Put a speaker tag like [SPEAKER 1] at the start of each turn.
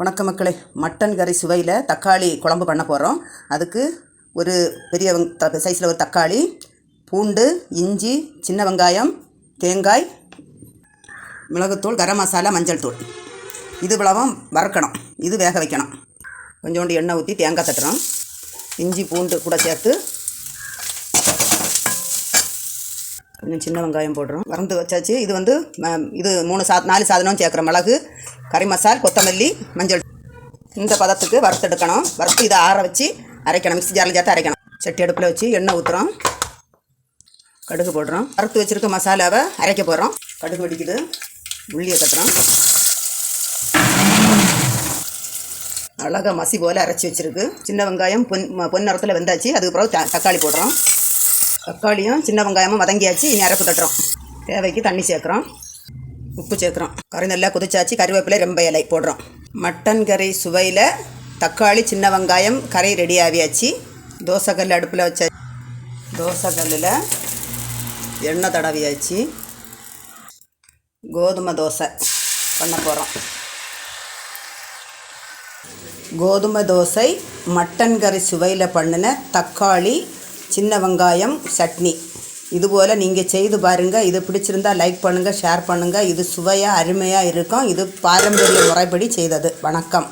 [SPEAKER 1] வணக்கம் மக்களே மட்டன் கறி சுவையில் தக்காளி குழம்பு பண்ண போகிறோம் அதுக்கு ஒரு பெரிய சைஸில் ஒரு தக்காளி பூண்டு இஞ்சி சின்ன வெங்காயம் தேங்காய் மிளகுத்தூள் கரம் மசாலா மஞ்சள் தூள். இது இவ்வளவும் வறுக்கணும். இது வேக வைக்கணும். கொஞ்சோண்டு எண்ணெய் ஊற்றி தேங்காய் தட்டுறோம். இஞ்சி பூண்டு கூட சேர்த்து கொஞ்சம் சின்ன வெங்காயம் போடுறோம். வறந்து வச்சாச்சு. இது வந்து ம, இது மூணு சா நாலு சாதனம் சேர்க்குற மிளகு கறி மசால் கொத்தமல்லி மஞ்சள் இந்த பதத்துக்கு வறுத்தெடுக்கணும் வறுத்து இதை ஆற வச்சு அரைக்கணும். மிக்சி ஜாரில் சேர்த்து அரைக்கணும். சட்டி அடுப்பில் வச்சு எண்ணெய் ஊற்றுறோம் கடுகு போடுறோம். வறுத்து வச்சுருக்க மசாலாவை அரைக்க போகிறோம் கடுகு வெடிக்குது. உள்ளியை கட்டுறோம் அழகாக மசி போல் அரைச்சி வச்சுருக்கு. சின்ன வெங்காயம் பொன் பொன்னரத்தில் பொன் வெந்தாச்சு. அதுக்கு த தக்காளி போடுறோம். தக்காளியும் சின்ன வெங்காயமும் வதங்கியாச்சு. இனி அரைப்பு தட்டுறோம். தேவைக்கு தண்ணி சேர்க்குறோம். உப்பு சேர்க்குறோம். கறி நல்லா குதிச்சாச்சு. கறிவேப்பிலை ரொம்ப இலை போடுறோம். மட்டன் கறி சுவையில் தக்காளி சின்ன வெங்காயம் கறி ரெடி ஆகியாச்சு. தோசைக்கல் அடுப்பில் வச்ச தோசைக்கல்லில் எண்ணெய் தடவியாச்சு. கோதுமை தோசை பண்ண போகிறோம் கோதுமை தோசை மட்டன் கறி சுவையில் பண்ணின தக்காளி சின்ன வெங்காயம் சட்னி. இதுபோல் நீங்கள் செய்து பாருங்கள் இது பிடிச்சிருந்தா லைக் பண்ணுங்கள் ஷேர் பண்ணுங்கள் இது சுவையாக அருமையாக இருக்கும். இது பாரம்பரிய முறைப்படி செய்தது. வணக்கம்.